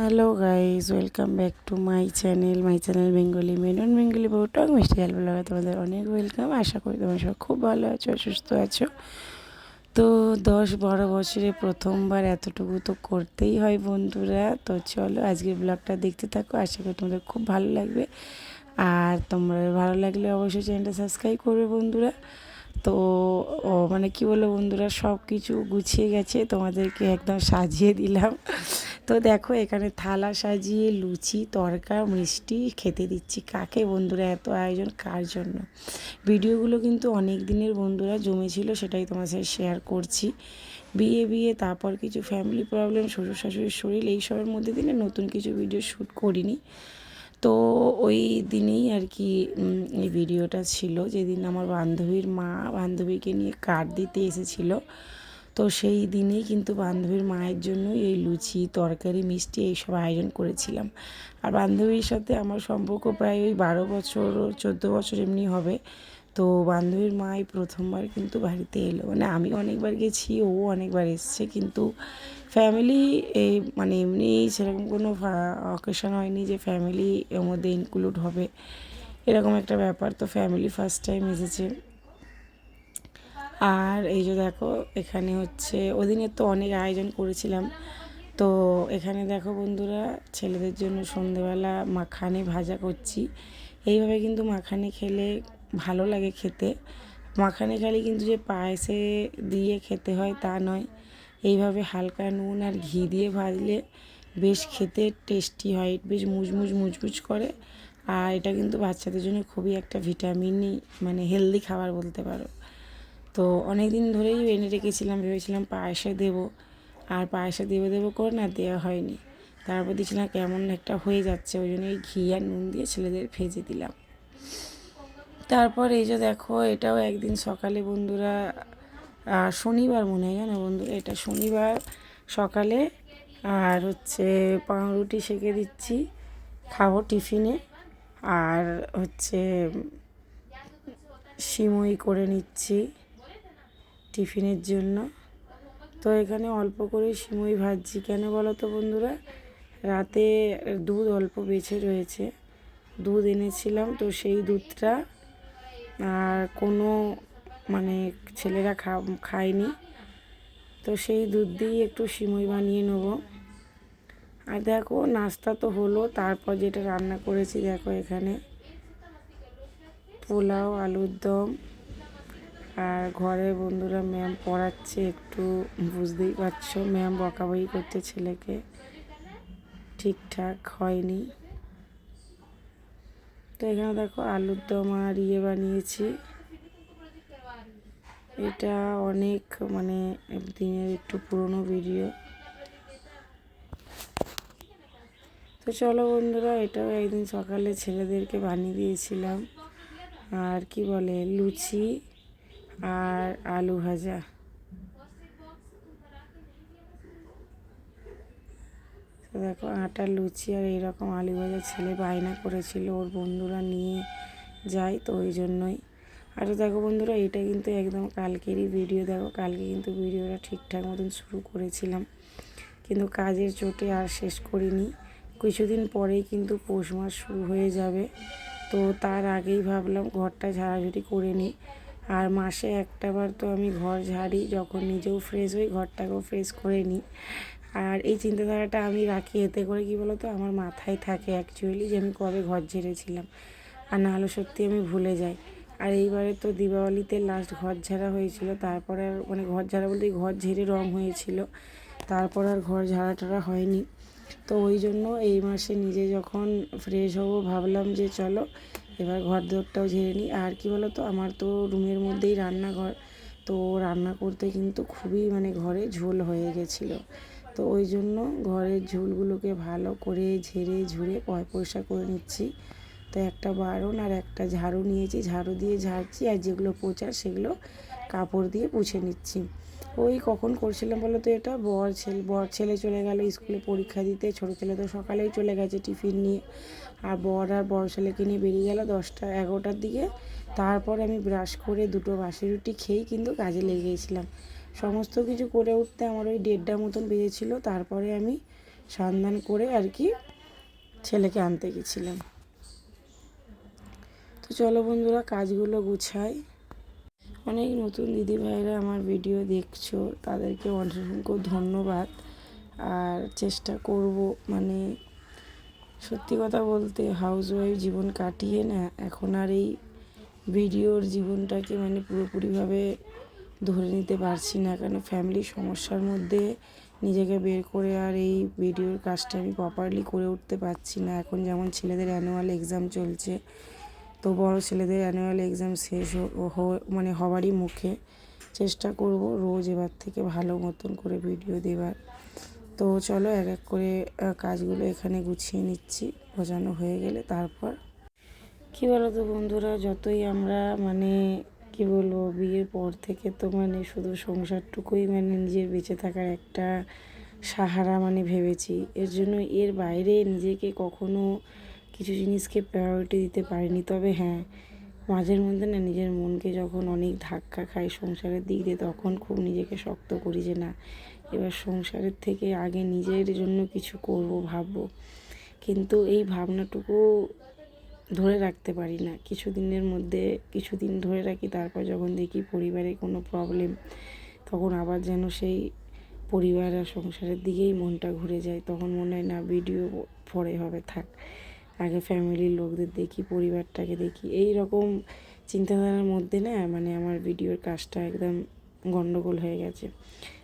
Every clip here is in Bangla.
Hello guys welcome back to my channel my channel Bengali Menon Bengali বউটক মিষ্টি গল্প লাগা তোমাদের অনেক ওয়েলকাম আশা করি তোমার সব খুব ভালো আছো, সুস্থ আছো। তো দশ বারো বছরে প্রথমবার এতটুকু তো করতেই হয় বন্ধুরা। তো চলো আজকের ব্লগটা দেখতে থাকো। আশা করি তোমাদের খুব ভালো লাগবে। আর তোমরা ভালো লাগলে অবশ্যই চ্যানেলটা সাবস্ক্রাইব করবে বন্ধুরা। তো মানে কি বলব বন্ধুরা সব কিছু গুছিয়ে গেছে, তোমাদেরকে একদম সাজিয়ে দিলাম। তো দেখো, এখানে থালা সাজিয়ে লুচি, তরকা, মিষ্টি খেতে দিচ্ছি। কাকে বন্ধুরা এত আয়োজন, কার জন্য? ভিডিওগুলো কিন্তু অনেক দিনের বন্ধুরা, জমেছিল, সেটাই তোমার সাথে শেয়ার করছি। বিয়ে বিয়ে, তারপর কিছু ফ্যামিলি প্রবলেম শ্বশুর শাশুড়ির শরীর এইসবের মধ্যে দিনে নতুন কিছু ভিডিও শ্যুট করিনি। তো ওই দিনেই আর কি এই ভিডিওটা ছিল। যেদিন আমার বান্ধবীর মা বান্ধবীকে নিয়ে কার্ড দিতে এসেছিল, তো সেই দিনেই কিন্তু বান্ধবীর মায়ের জন্য এই লুচি, তরকারি, মিষ্টি এইসব আয়োজন করেছিলাম। আর বান্ধবীর সাথে আমার সম্পর্ক প্রায় ওই বারো বছর, চোদ্দ বছর এমনি হবে। তো বান্ধবীর মাই প্রথমবার কিন্তু বাড়িতে এলো। মানে আমি অনেকবার গেছি, ও অনেকবার এসছে, কিন্তু ফ্যামিলি এই মানে এমনি সেরকম কোনো অকেশন হয়নি যে ফ্যামিলি এর মধ্যে ইনক্লুড হবে। এরকম একটা ব্যাপার, তো ফ্যামিলি ফার্স্ট টাইম এসেছে। আর এই যে দেখো, এখানে হচ্ছে, ওদিনে তো অনেক আয়োজন করেছিলাম। তো এখানে দেখো বন্ধুরা, ছেলেদের জন্য সন্ধেবেলা মাখানে ভাজা করছি। এইভাবে কিন্তু মাখানে খেলে ভালো লাগে খেতে। মাখানে খালি কিন্তু যে পায়েসে দিয়ে খেতে হয় তা নয়। এইভাবে হালকা নুন আর ঘি দিয়ে ভাজলে বেশ খেতে টেস্টি হয়, বেশ মুজমুজ মুজমুজ করে। আর এটা কিন্তু বাচ্চাদের জন্য খুবই একটা ভিটামিনই মানে হেলদি খাবার বলতে পারো। তো অনেক দিন ধরেই এনে রেখেছিলাম, ভেবেছিলাম পায়েসে দেবো। আর পায়েসে দেবো দেবো করে না দেওয়া হয়নি। তারপর দেখছিলাম কেমন একটা হয়ে যাচ্ছে, ওই জন্য ঘি আর নুন দিয়ে ছেলেদের ভেজে দিলাম। তারপর এই যে দেখো, এটাও একদিন সকালে বন্ধুরা শনিবার মনে হয় জানো বন্ধুরা এটা শনিবার সকালে, আর হচ্ছে পাউরুটি সেঁকে দিচ্ছি, খাব টিফিনে, আর হচ্ছে সিমই করে নিচ্ছি টিফিনের জন্য। তো এখানে অল্প করে সিমই ভাজছি, কেন বলো তো বন্ধুরা? রাতে দুধ অল্প বেছে রয়েছে, দুধ এনেছিলাম, তো সেই দুধটা আর কোনো মানে ছেলেরা খা, খায়নি। তো সেই দুধ দিয়েই একটু সিমই বানিয়ে নেব। আর দেখো, নাস্তা তো হলো, তারপর যেটা রান্না করেছি দেখো এখানে। পোলাও, আলুর দম। আর ঘরে বন্ধুরা ম্যাম পড়াচ্ছে, একটু বুঝতেই পারছ, ম্যাম বকাবকি করছে ছেলেকে। ঠিকঠাক হয়নি। তো এখানে দেখো আলুর দম আর ইয়ে বানিয়েছি। এটা অনেক মানে দিনের একটু পুরনো ভিডিও। তো চলো বন্ধুরা, এটাও একদিন সকালে ছেলেদেরকে বানিয়ে দিয়েছিলাম। আর কি বলে, লুচি আর আলু ভাজা। দেখো আটা, লুচি আর এইরকম আলু ভাজা ছেলে বায়না করেছিল ওর বন্ধুরা নিয়ে যায় তো ওই জন্যই। আর দেখো বন্ধুরা, এটা কিন্তু একদম কালকেরই ভিডিও দেখো কালকে কিন্তু ভিডিওটা ঠিকঠাক মতন শুরু করেছিলাম। কিন্তু কাজের চোটে আর শেষ করিনি। কিছুদিন পরেই কিন্তু পৌষ মাস শুরু হয়ে যাবে। তো তার আগেই ভাবলাম ঘরটা ঝাড়াঝুড়ি করে নিই। আর মাসে একটাবার তো আমি ঘর ঝাড়ি, যখন নিজেও ফ্রেশ হই, ঘরটাকেও ফ্রেশ করে নিই। আর এই চিন্তাধারাটা আমি রাখি এতে করে কি বলতো? আমার মাথায় থাকে অ্যাকচুয়ালি যে আমি কবে ঘর ঝেড়েছিলাম। আর না হলে সত্যি আমি ভুলে যাই। আর এইবারে তো দীপাবলিতে লাস্ট ঘর ঝাড়া হয়েছিল। তারপরে আর মানে ঘর ঝাড়া বলতে ঘর ঝেড়ে রং হয়েছিল। তারপর আর ঘর ঝাড়া টাড়া হয়নি। তো ওই জন্য এই মাসে নিজে যখন ফ্রেশ হব ভাবলাম যে চলো, এবার ঘর দোরটাও ঝেড়ে নিই। আর কি বলো তো আমার তো রুমের মধ্যেই রান্নাঘর। তো রান্না করতে কিন্তু খুবই মানে ঘরে ঝোল হয়ে গেছিল। তো ওই জন্য ঘরের ঝুলগুলোকে ভালো করে ঝেড়ে ঝুড়ে পয়সা করে নিচ্ছি। তো একটা বারণ আর একটা ঝাড়ু নিয়েছি। ঝাড়ু দিয়ে ঝাড়ছি আর যেগুলো পোচা সেগুলো কাপড় দিয়ে পুছে নিচ্ছি। ওই কখন করছিলাম বলো তো এটা? বর ছেলে বর ছেলে চলে গেল স্কুলে পরীক্ষা দিতে। ছোটো ছেলে তো সকালেই চলে গেছে টিফিন নিয়ে। আর বর আর বড় ছেলেকে নিয়ে বেরিয়ে গেল দশটা, এগারোটার দিকে। তারপর আমি ব্রাশ করে দুটো বাসি রুটি খেয়েই কিন্তু কাজে লেগে গেছিলাম। সমস্ত কিছু করে উঠতে আমার ওই দেড়টা মতন বেজেছিলো। তারপরে আমি সন্ধান করে আর কি ছেলেকে আনতে গেছিলাম। তো চলো বন্ধুরা, কাজগুলো গুছাই। অনেক নতুন দিদিভাইরা আমার ভিডিও দেখছ, তাদেরকে অসংখ্য ধন্যবাদ। আর চেষ্টা করব মানে সত্যি কথা বলতে হাউস ওয়াইফ জীবন কাটিয়ে না, এখন আর এই ভিডিওর জীবনটাকে মানে পুরোপুরিভাবে ধরে নিতে পারছি না কেন ফ্যামিলি সমস্যার মধ্যে নিজেকে বের করে আর এই ভিডিওর কাজটা আমি প্রপারলি করে উঠতে পারছি না। এখন যেমন ছেলেদের অ্যানুয়াল এক্সাম চলছে, তো বড় ছেলেদের অ্যানুয়াল এক্সাম শেষ মানে হওয়ারই মুখে চেষ্টা করব রোজ এবার থেকে ভালো মতন করে ভিডিও দেওয়ার তো চলো এক এক করে কাজগুলো এখানে গুছিয়ে নিচ্ছি বোঝানো হয়ে গেলে তারপর কী বলো তো বন্ধুরা, যতই আমরা মানে কি বলব, বিয়ের পর থেকে তো মানে শুধু সংসারটুকুই মানে নিজের বেঁচে থাকার একটা সাহারা মানে ভেবেছি। এর জন্য এর বাইরে নিজেকে কখনো কিছু জিনিসকে প্রায়োরিটি দিতে পারিনি। তবে হ্যাঁ মাঝের মধ্যে না নিজের মনকে যখন অনেক ধাক্কা খায় সংসারের দিক দিয়ে, তখন খুব নিজেকে শক্ত করি যে না, এবার সংসারের থেকে আগে নিজের জন্য কিছু করব, ভাববো। কিন্তু এই ভাবনাটুকু ধরে রাখতে পারি না। কিছুদিনের মধ্যে কিছুদিন ধরে রাখি, তারপর যখন দেখি পরিবারে কোনো প্রবলেম তখন আবার যেন সেই পরিবার আর সংসারের দিকেই মনটা ঘুরে যায়। তখন মনে হয়, না ভিডিও পরে হবে, থাক। আগে ফ্যামিলির লোকদের দেখি, পরিবারটাকে দেখি। এই রকম চিন্তাধারার মধ্যে না মানে আমার ভিডিওর কাজটা একদম গন্ডগোল হয়ে গেছে।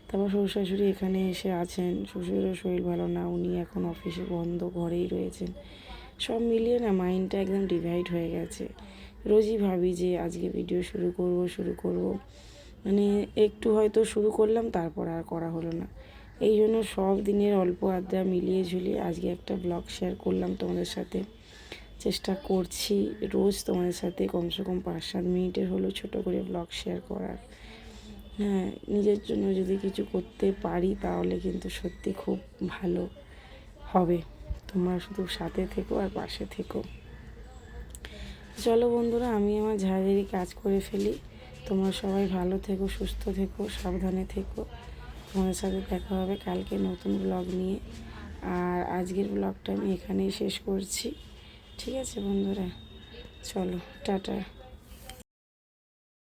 তারপর শ্বশুর শাশুড়ি এখানে এসে আছেন। শ্বশুরেরও শরীর ভালো না, উনি এখন অফিসে বন্ধ, ঘরেই রয়েছেন। সব মিলিয়ে না মাইন্ডটা একদম ডিভাইড হয়ে গেছে। রোজই ভাবি যে আজকে ভিডিও শুরু করব শুরু করব। মানে একটু হয়তো শুরু করলাম, তারপর আর করা হলো না। এই জন্য সব দিনের অল্প আড্ডা মিলিয়ে ঝুলিয়ে আজকে একটা ব্লগ শেয়ার করলাম তোমাদের সাথে। চেষ্টা করছি রোজ তোমাদের সাথে কমসে কম পাঁচ সাত মিনিটের হলেও ছোটো করে ব্লগ শেয়ার করার। হ্যাঁ নিজের জন্য যদি কিছু করতে পারি তাহলে কিন্তু সত্যি খুব ভালো হবে। তোমরা শুধু সাথে থেকো আর পাশে থেকো। চলো বন্ধুরা, আমি আমার ঝাড়েরই কাজ করে ফেলি। তোমরা সবাই ভালো থেকো, সুস্থ থেকো, সাবধানে থেকো। তোমাদের সাথে দেখা হবে কালকে নতুন ব্লগ নিয়ে। আর আজকের ব্লগটা আমি এখানেই শেষ করছি। ঠিক আছে বন্ধুরা, চলো, টাটা।